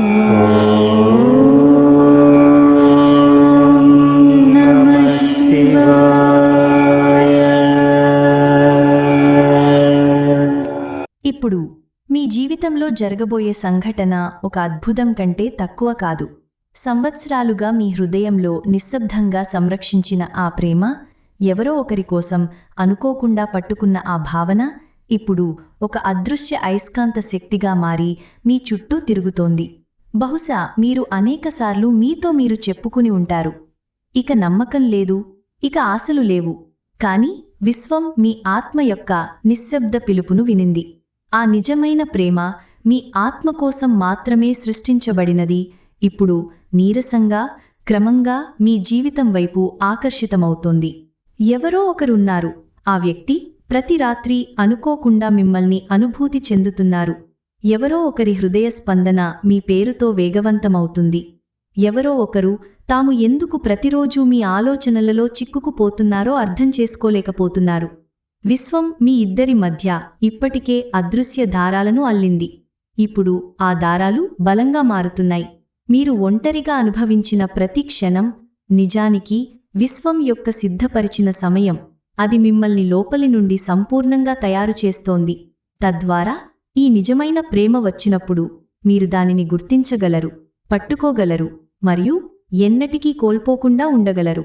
ఇప్పుడు మీ జీవితంలో జరగబోయే సంఘటన ఒక అద్భుతం కంటే తక్కువ కాదు. సంవత్సరాలుగా మీ హృదయంలో నిశ్శబ్దంగా సంరక్షించిన ఆ ప్రేమ ఎవరో ఒకరి కోసం అనుకోకుండా పట్టుకున్న ఆ భావన ఇప్పుడు ఒక అదృశ్య అయస్కాంత శక్తిగా మారి మీ చుట్టూ తిరుగుతోంది. బహుశా మీరు అనేకసార్లు మీతో మీరు చెప్పుకుని ఉంటారు. ఇక నమ్మకం లేదు ఇక ఆశలు లేవు. కాని విశ్వం మీ ఆత్మ యొక్క నిశ్శబ్ద పిలుపును వినింది. ఆ నిజమైన ప్రేమ మీ ఆత్మ కోసం మాత్రమే సృష్టించబడినది. ఇప్పుడు నీరసంగా క్రమంగా మీ జీవితం వైపు ఆకర్షితమవుతోంది. ఎవరో ఒకరున్నారు. ఆ వ్యక్తి ప్రతి రాత్రి అనుకోకుండా మిమ్మల్ని అనుభూతి చెందుతున్నారు. ఎవరో ఒకరి హృదయ స్పందన మీ పేరుతో వేగవంతమవుతుంది. ఎవరో ఒకరు తాము ఎందుకు ప్రతిరోజూ మీ ఆలోచనలలో చిక్కుకుపోతున్నారో అర్థం చేసుకోలేకపోతున్నారు. విశ్వం మీ ఇద్దరి మధ్య ఇప్పటికే అదృశ్య దారాలను అల్లింది. ఇప్పుడు ఆ దారాలు బలంగా మారుతున్నాయి. మీరు ఒంటరిగా అనుభవించిన ప్రతి క్షణం నిజానికి విశ్వం యొక్క సిద్ధపరిచిన సమయం. అది మిమ్మల్ని లోపలి నుండి సంపూర్ణంగా తయారు చేస్తోంది. తద్వారా ఈ నిజమైన ప్రేమ వచ్చినప్పుడు మీరు దానిని గుర్తించగలరు పట్టుకోగలరు మరియు ఎన్నటికీ కోల్పోకుండా ఉండగలరు.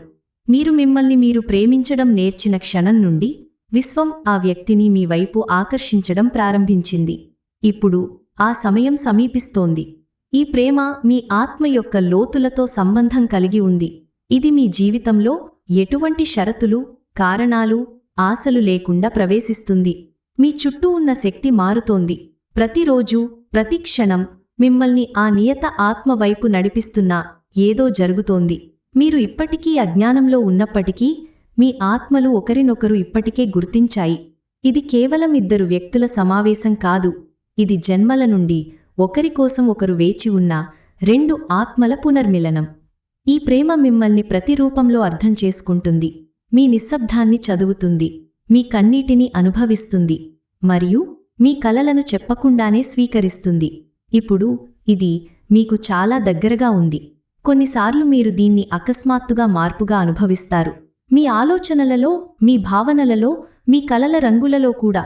మీరు మిమ్మల్ని మీరు ప్రేమించడం నేర్చిన క్షణం నుండి విశ్వం ఆ వ్యక్తిని మీ వైపు ఆకర్షించడం ప్రారంభించింది. ఇప్పుడు ఆ సమయం సమీపిస్తోంది. ఈ ప్రేమ మీ ఆత్మ యొక్క లోతులతో సంబంధం కలిగి ఉంది. ఇది మీ జీవితంలో ఎటువంటి షరతులు కారణాలు ఆశలు లేకుండా ప్రవేశిస్తుంది. మీ చుట్టూ ఉన్న శక్తి మారుతోంది. ప్రతిరోజు ప్రతి క్షణం మిమ్మల్ని ఆ నియత ఆత్మ వైపు నడిపిస్తున్న ఏదో జరుగుతోంది. మీరు ఇప్పటికీ అజ్ఞానంలో ఉన్నప్పటికీ మీ ఆత్మలు ఒకరినొకరు ఇప్పటికే గుర్తించాయి. ఇది కేవలం ఇద్దరు వ్యక్తుల సమావేశం కాదు. ఇది జన్మల నుండి ఒకరి కోసం ఒకరు వేచి ఉన్న రెండు ఆత్మల పునర్మిలనం. ఈ ప్రేమ మిమ్మల్ని ప్రతి రూపంలో అర్థం చేసుకుంటుంది. మీ నిశ్శబ్దాన్ని చదువుతుంది. మీ కన్నీటిని అనుభవిస్తుంది మరియు మీ కలలను చెప్పకుండానే స్వీకరిస్తుంది. ఇప్పుడు ఇది మీకు చాలా దగ్గరగా ఉంది. కొన్నిసార్లు మీరు దీన్ని అకస్మాత్తుగా మార్పుగా అనుభవిస్తారు. మీ ఆలోచనలలో మీ భావనలలో మీ కలల రంగులలో కూడా.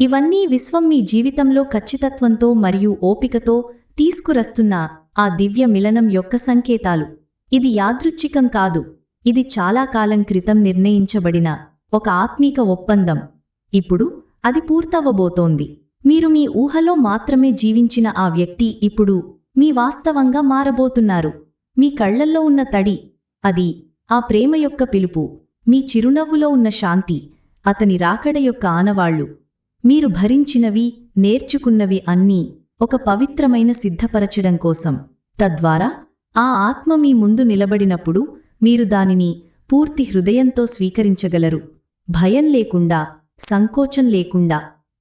ఇవన్నీ విశ్వం మీ జీవితంలో ఖచ్చితత్వంతో మరియు ఓపికతో తీసుకురస్తున్న ఆ దివ్య మిలనం యొక్క సంకేతాలు. ఇది యాదృచ్ఛికం కాదు. ఇది చాలా కాలం క్రితం నిర్ణయించబడిన ఒక ఆత్మీక ఒప్పందం. ఇప్పుడు అది పూర్తవబోతోంది మీరు మీ ఊహలో మాత్రమే జీవించిన ఆ వ్యక్తి ఇప్పుడు మీ వాస్తవంగా మారబోతున్నారు. మీ కళ్ళల్లో ఉన్న తడి అది ఆ ప్రేమ యొక్క పిలుపు మీ చిరునవ్వులో ఉన్న శాంతి అతని రాకడ యొక్క ఆనవాళ్ళు. మీరు భరించినవి నేర్చుకున్నవి అన్నీ ఒక పవిత్రమైన సిద్ధపరచడం కోసం. తద్వారా ఆ ఆత్మ మీ ముందు నిలబడినప్పుడు మీరు దానిని పూర్తి హృదయంతో స్వీకరించగలరు. భయం లేకుండా సంకోచం లేకుండా.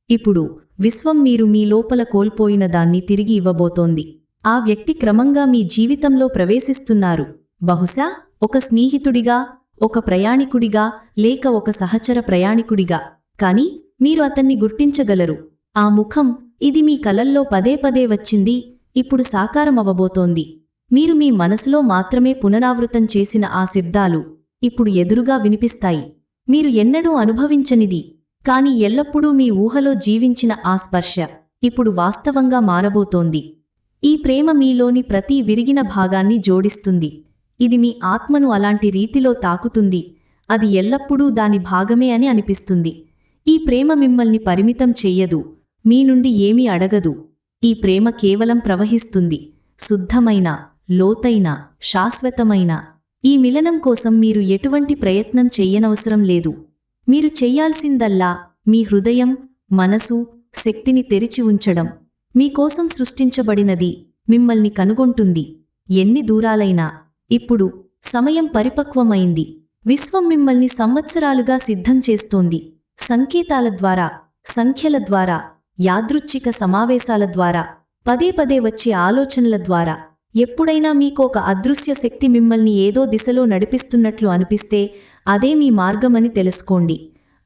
ఇప్పుడు విశ్వం మీరు మీ లోపల కోల్పోయిన దాన్ని తిరిగి ఇవ్వబోతోంది. ఆ వ్యక్తి క్రమంగా మీ జీవితంలో ప్రవేశిస్తున్నారు. బహుశా ఒక స్నేహితుడిగా ఒక ప్రయాణికుడిగా లేక ఒక సహచర ప్రయాణికుడిగా. కాని మీరు అతన్ని గుర్తించగలరు. ఆ ముఖం ఇది మీ కలల్లో పదే పదే వచ్చింది ఇప్పుడు సాకారమవబోతోంది మీరు మీ మనసులో మాత్రమే పునరావృతం చేసిన ఆ శబ్దాలు ఇప్పుడు ఎదురుగా వినిపిస్తాయి. మీరు ఎన్నడూ అనుభవించనిది కాని ఎల్లప్పుడూ మీ ఊహలో జీవించిన ఆ స్పర్శ ఇప్పుడు వాస్తవంగా మారబోతోంది. ఈ ప్రేమ మీలోని ప్రతి విరిగిన భాగాన్ని జోడిస్తుంది. ఇది మీ ఆత్మను అలాంటి రీతిలో తాకుతుంది. అది ఎల్లప్పుడూ దాని భాగమే అని అనిపిస్తుంది. ఈ ప్రేమ మిమ్మల్ని పరిమితం చెయ్యదు మీ నుండి ఏమీ అడగదు. ఈ ప్రేమ కేవలం ప్రవహిస్తుంది. శుద్ధమైన లోతైన శాశ్వతమైన ఈ మిలనం కోసం మీరు ఎటువంటి ప్రయత్నం చెయ్యనవసరం లేదు. మీరు చెయ్యాల్సిందల్లా మీ హృదయం మనసు శక్తిని తెరిచి ఉంచడం. మీకోసం సృష్టించబడినది మిమ్మల్ని కనుగొంటుంది. ఎన్ని దూరాలైనా. ఇప్పుడు సమయం పరిపక్వమైంది. విశ్వం మిమ్మల్ని సంవత్సరాలుగా సిద్ధం చేస్తోంది. సంకేతాల ద్వారా సంఖ్యల ద్వారా యాదృచ్ఛిక సమావేశాల ద్వారా పదే పదే వచ్చే ఆలోచనల ద్వారా. ఎప్పుడైనా మీకు ఒక అదృశ్య శక్తి మిమ్మల్ని ఏదో దిశలో నడిపిస్తున్నట్లు అనిపిస్తే అదే మీ మార్గమని తెలుసుకోండి.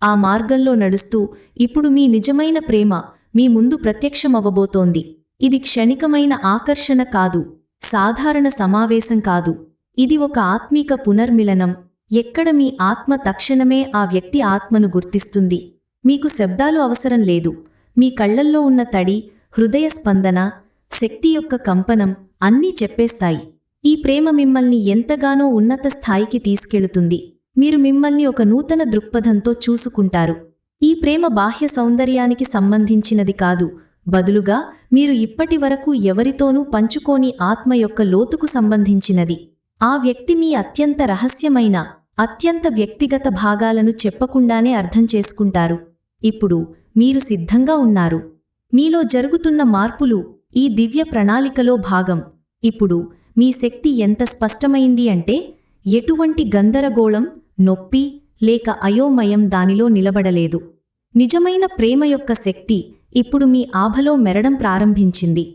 ఆ మార్గంలో నడుస్తూ ఇప్పుడు మీ నిజమైన ప్రేమ మీ ముందు ప్రత్యక్షమవ్వబోతోంది. ఇది క్షణికమైన ఆకర్షణ కాదు సాధారణ సమావేశం కాదు. ఇది ఒక ఆత్మీక పునర్మిలనం. ఎక్కడ మీ ఆత్మ తక్షణమే ఆ వ్యక్తి ఆత్మను గుర్తిస్తుంది. మీకు శబ్దాలు అవసరం లేదు. మీ కళ్ళల్లో ఉన్న తడి హృదయ స్పందన శక్తి యొక్క కంపనం అన్నీ చెప్పేస్తాయి. ఈ ప్రేమ మిమ్మల్ని ఎంతగానో ఉన్నత స్థాయికి తీసుకెళుతుంది. మీరు మిమ్మల్ని ఒక నూతన దృక్పథంతో చూసుకుంటారు. ఈ ప్రేమ బాహ్య సౌందర్యానికి సంబంధించినది కాదు. బదులుగా మీరు ఇప్పటి వరకు ఎవరితోనూ పంచుకోని ఆత్మ యొక్క లోతుకు సంబంధించినది. ఆ వ్యక్తి మీ అత్యంత రహస్యమైన అత్యంత వ్యక్తిగత భాగాలను చెప్పకుండానే అర్థం చేసుకుంటారు. ఇప్పుడు మీరు సిద్ధంగా ఉన్నారు. మీలో జరుగుతున్న మార్పులు ఈ దివ్య ప్రణాళికలో భాగం. ఇప్పుడు మీ శక్తి ఎంత స్పష్టమైంది అంటే ఎటువంటి గందరగోళం నొప్పి లేక అయోమయం దానిలో నిలబడలేదు. నిజమైన ప్రేమ యొక్క శక్తి ఇప్పుడు మీ ఆభలో మెరడం ప్రారంభించింది.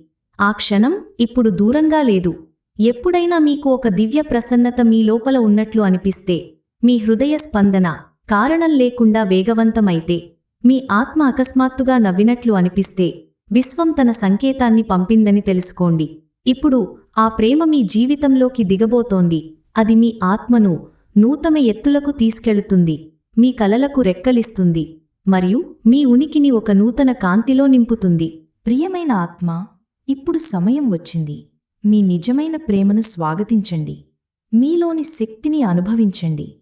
ఆ క్షణం ఇప్పుడు దూరంగా లేదు. ఎప్పుడైనా మీకు ఒక దివ్య ప్రసన్నత మీ లోపల ఉన్నట్లు అనిపిస్తే మీ హృదయ స్పందన కారణం లేకుండా వేగవంతమైతే మీ ఆత్మ అకస్మాత్తుగా నవ్వినట్లు అనిపిస్తే విశ్వం తన సంకేతాన్ని పంపిందని తెలుసుకోండి. ఇప్పుడు ఆ ప్రేమ మీ జీవితంలోకి దిగబోతోంది. అది మీ ఆత్మను నూతన ఎత్తులకు తీసుకెళుతుంది. మీ కలలకు రెక్కలిస్తుంది. మరియు మీ ఉనికిని ఒక నూతన కాంతిలో నింపుతుంది. ప్రియమైన ఆత్మ ఇప్పుడు సమయం వచ్చింది. మీ నిజమైన ప్రేమను స్వాగతించండి. మీలోని శక్తిని అనుభవించండి.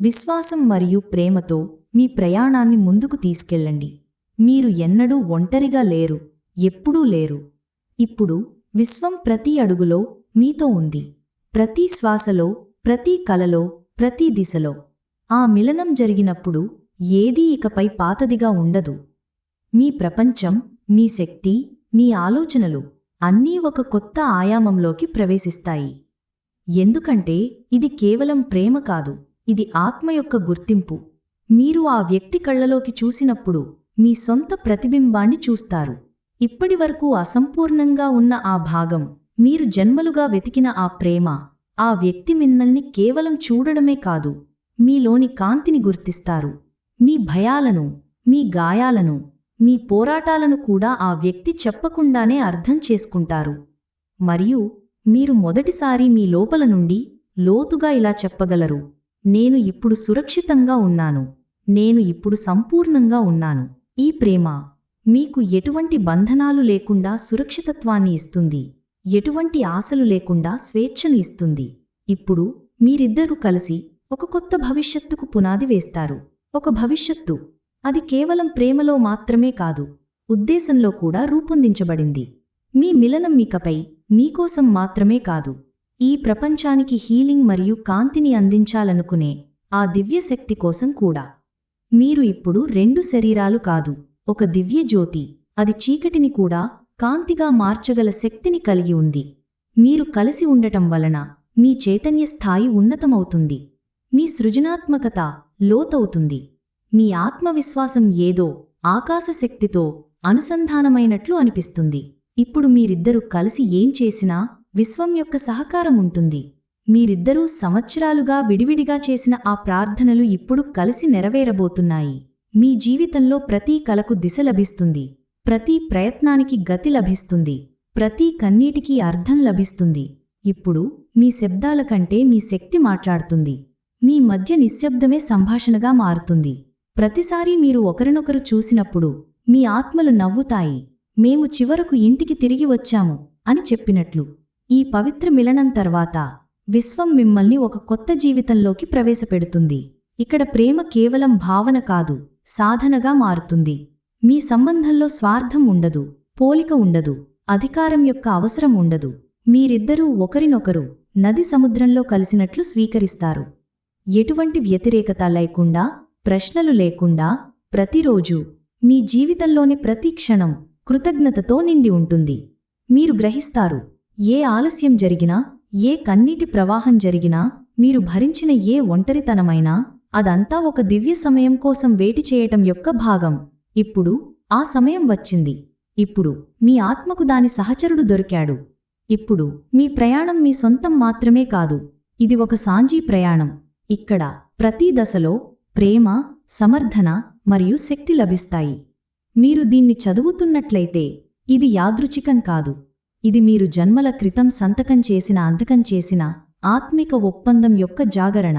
విశ్వాసం మరియు ప్రేమతో మీ ప్రయాణాన్ని ముందుకు తీసుకెళ్ళండి. మీరు ఎన్నడూ ఒంటరిగా లేరు ఎప్పుడూ లేరు. ఇప్పుడు విశ్వం ప్రతి అడుగులో మీతో ఉంది. ప్రతి శ్వాసలో ప్రతి కలలో ప్రతి దిశలో. ఆ మిలనం జరిగినప్పుడు ఏదీ ఇకపై పాతదిగా ఉండదు. మీ ప్రపంచం మీ శక్తి మీ ఆలోచనలు అన్నీ ఒక కొత్త ఆయామంలోకి ప్రవేశిస్తాయి. ఎందుకంటే ఇది కేవలం ప్రేమ కాదు ఇది ఆత్మ యొక్క గుర్తింపు. మీరు ఆ వ్యక్తి కళ్ళలోకి చూసినప్పుడు మీ సొంత ప్రతిబింబాన్ని చూస్తారు. ఇప్పటివరకు అసంపూర్ణంగా ఉన్న ఆ భాగం మీరు జన్మలుగా వెతికిన ఆ ప్రేమ ఆ వ్యక్తి మిమ్మల్ని కేవలం చూడడమే కాదు మీలోని కాంతిని గుర్తిస్తారు. మీ భయాలను మీ గాయాలను మీ పోరాటాలను కూడా ఆ వ్యక్తి చెప్పకుండానే అర్థం చేసుకుంటారు. మరియు మీరు మొదటిసారి మీ లోపల నుండి లోతుగా ఇలా చెప్పగలరు నేను ఇప్పుడు సురక్షితంగా ఉన్నాను నేను ఇప్పుడు సంపూర్ణంగా ఉన్నాను. ఈ ప్రేమ మీకు ఎటువంటి బంధనాలు లేకుండా సురక్షితత్వాన్ని ఇస్తుంది. ఎటువంటి ఆశలు లేకుండా స్వేచ్ఛను ఇస్తుంది. ఇప్పుడు మీరిద్దరూ కలిసి ఒక కొత్త భవిష్యత్తుకు పునాది వేస్తారు. ఒక భవిష్యత్తు. అది కేవలం ప్రేమలో మాత్రమే కాదు ఉద్దేశంలో కూడా రూపొందించబడింది. మీ మిలనం మీకపై మీకోసం మాత్రమే కాదు. ఈ ప్రపంచానికి హీలింగ్ మరియు కాంతిని అందించాలనుకునే ఆ దివ్యశక్తి కోసం కూడా. మీరు ఇప్పుడు రెండు శరీరాలు కాదు ఒక దివ్యజ్యోతి. అది చీకటిని కూడా కాంతిగా మార్చగల శక్తిని కలిగి ఉంది. మీరు కలిసి ఉండటం వలన మీ చైతన్య స్థాయి ఉన్నతమవుతుంది. మీ సృజనాత్మకత లోతవుతుంది. మీ ఆత్మవిశ్వాసం ఏదో ఆకాశశక్తితో అనుసంధానమైనట్లు అనిపిస్తుంది. ఇప్పుడు మీరిద్దరూ కలిసి ఏం చేసినా విశ్వం యొక్క సహకారం ఉంటుంది. మీరిద్దరూ సంవత్సరాలుగా విడివిడిగా చేసిన ఆ ప్రార్థనలు ఇప్పుడు కలిసి నెరవేరబోతున్నాయి. మీ జీవితంలో ప్రతి కలకు దిశ లభిస్తుంది. ప్రతి ప్రయత్నానికి గతి లభిస్తుంది. ప్రతి కన్నీటికి అర్థం లభిస్తుంది. ఇప్పుడు మీ శబ్దాల కంటే మీ శక్తి మాట్లాడుతుంది. మీ మధ్య నిశ్శబ్దమే సంభాషణగా మారుతుంది. ప్రతిసారీ మీరు ఒకరినొకరు చూసినప్పుడు మీ ఆత్మలు నవ్వుతాయి. మేము చివరకు ఇంటికి తిరిగి వచ్చాము అని చెప్పినట్లు. ఈ పవిత్ర మిలనం తర్వాత విశ్వం మిమ్మల్ని ఒక కొత్త జీవితంలోకి ప్రవేశపెడుతుంది. ఇక్కడ ప్రేమ కేవలం భావన కాదు. సాధనగా మారుతుంది. మీ సంబంధంలో స్వార్థం ఉండదు పోలిక ఉండదు అధికారం యొక్క అవసరం ఉండదు. మీరిద్దరూ ఒకరినొకరు నది సముద్రంలో కలిసినట్లు స్వీకరిస్తారు. ఎటువంటి వ్యతిరేకత లేకుండా ప్రశ్నలు లేకుండా ప్రతిరోజు మీ జీవితంలోని ప్రతి క్షణం కృతజ్ఞతతో నిండి ఉంటుంది. మీరు గ్రహిస్తారు ఏ ఆలస్యం జరిగినా ఏ కన్నీటి ప్రవాహం జరిగినా మీరు భరించిన ఏ ఒంటరితనమైనా అదంతా ఒక దివ్య సమయం కోసం వేటి చేయటం యొక్క భాగం. ఇప్పుడు ఆ సమయం వచ్చింది. ఇప్పుడు మీ ఆత్మకు దాని సహచరుడు దొరికాడు. ఇప్పుడు మీ ప్రయాణం మీ సొంతం మాత్రమే కాదు. ఇది ఒక సాంజీ ప్రయాణం. ఇక్కడ ప్రతి దశలో ప్రేమ సమర్థన మరియు శక్తి లభిస్తాయి. మీరు దీన్ని చదువుతున్నట్లయితే ఇది యాదృచ్ఛికం కాదు. ఇది మీరు జన్మల క్రితం సంతకం చేసిన అంతకం చేసిన ఆత్మిక ఒప్పందం యొక్క జాగరణ.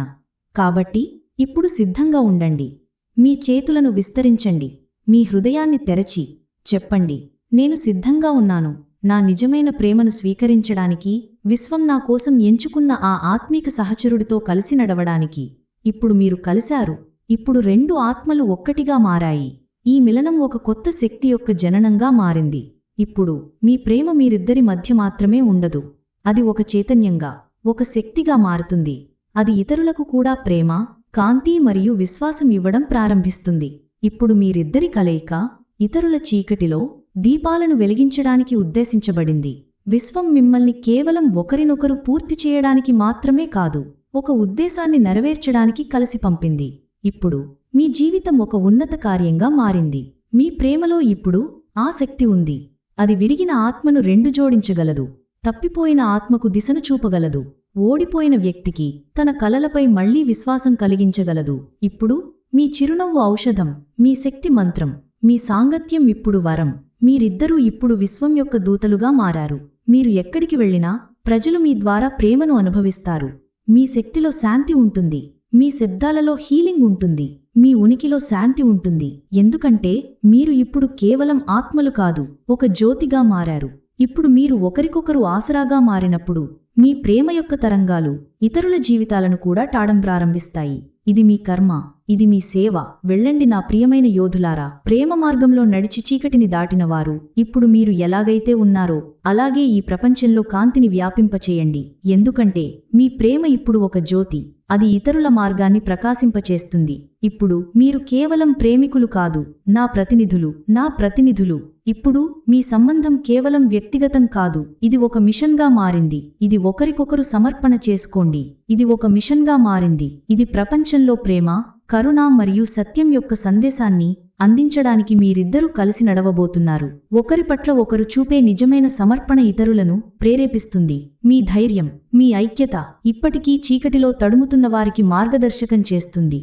కాబట్టి ఇప్పుడు సిద్ధంగా ఉండండి. మీ చేతులను విస్తరించండి. మీ హృదయాన్ని తెరచి చెప్పండి. నేను సిద్ధంగా ఉన్నాను. నా నిజమైన ప్రేమను స్వీకరించడానికి విశ్వం నా కోసం ఎంచుకున్న ఆ ఆత్మీక సహచరుడితో కలిసి నడవడానికి. ఇప్పుడు మీరు కలిశారు. ఇప్పుడు రెండు ఆత్మలు ఒక్కటిగా మారాయి. ఈ మిలనం ఒక కొత్త శక్తి యొక్క జననంగా మారింది. ఇప్పుడు మీ ప్రేమ మీరిద్దరి మధ్య మాత్రమే ఉండదు. అది ఒక చైతన్యంగా ఒక శక్తిగా మారుతుంది. అది ఇతరులకు కూడా ప్రేమ కాంతి మరియు విశ్వాసం ఇవ్వడం ప్రారంభిస్తుంది. ఇప్పుడు మీరిద్దరి కలయిక ఇతరుల చీకటిలో దీపాలను వెలిగించడానికి ఉద్దేశించబడింది. విశ్వం మిమ్మల్ని కేవలం ఒకరినొకరు పూర్తి చేయడానికి మాత్రమే కాదు ఒక ఉద్దేశాన్ని నెరవేర్చడానికి కలిసి పంపింది. ఇప్పుడు మీ జీవితం ఒక ఉన్నత కార్యంగా మారింది. మీ ప్రేమలో ఇప్పుడు ఆ శక్తి ఉంది. అది విరిగిన ఆత్మను రెండు జోడించగలదు. తప్పిపోయిన ఆత్మకు దిశను చూపగలదు. ఓడిపోయిన వ్యక్తికి తన కలలపై మళ్ళీ విశ్వాసం కలిగించగలదు. ఇప్పుడు మీ చిరునవ్వు ఔషధం మీ శక్తి మంత్రం మీ సాంగత్యం ఇప్పుడు వరం. మీరిద్దరూ ఇప్పుడు విశ్వం యొక్క దూతలుగా మారారు. మీరు ఎక్కడికి వెళ్ళినా ప్రజలు మీ ద్వారా ప్రేమను అనుభవిస్తారు. మీ శక్తిలో శాంతి ఉంటుంది. మీ శబ్దాలలో హీలింగ్ ఉంటుంది. మీ ఉనికిలో శాంతి ఉంటుంది. ఎందుకంటే మీరు ఇప్పుడు కేవలం ఆత్మలు కాదు ఒక జ్యోతిగా మారారు. ఇప్పుడు మీరు ఒకరికొకరు ఆసరాగా మారినప్పుడు మీ ప్రేమ యొక్క తరంగాలు ఇతరుల జీవితాలను కూడా టాడం ప్రారంభిస్తాయి. ఇది మీ కర్మ ఇది మీ సేవ. వెళ్ళండి నా ప్రియమైన యోధులారా ప్రేమ మార్గంలో నడిచి చీకటిని దాటినవారు ఇప్పుడు మీరు ఎలాగైతే ఉన్నారో అలాగే ఈ ప్రపంచంలో కాంతిని వ్యాపింపచేయండి. ఎందుకంటే మీ ప్రేమ ఇప్పుడు ఒక జ్యోతి. అది ఇతరుల మార్గాన్ని ప్రకాశింపచేస్తుంది. ఇప్పుడు మీరు కేవలం ప్రేమికులు కాదు నా ప్రతినిధులు నా ప్రతినిధులు. ఇప్పుడు మీ సంబంధం కేవలం వ్యక్తిగతం కాదు ఇది ఒక మిషన్గా మారింది. ఇది ఒకరికొకరు సమర్పణ చేసుకోండి. ఇది ఒక మిషన్గా మారింది. ఇది ప్రపంచంలో ప్రేమ కరుణ మరియు సత్యం యొక్క సందేశాన్ని అందించడానికి మీరిద్దరూ కలిసి నడవబోతున్నారు. ఒకరి పట్ల ఒకరు చూపే నిజమైన సమర్పణ ఇతరులను ప్రేరేపిస్తుంది. మీ ధైర్యం మీ ఐక్యత ఇప్పటికీ చీకటిలో తడుముతున్న వారికి మార్గదర్శకం చేస్తుంది.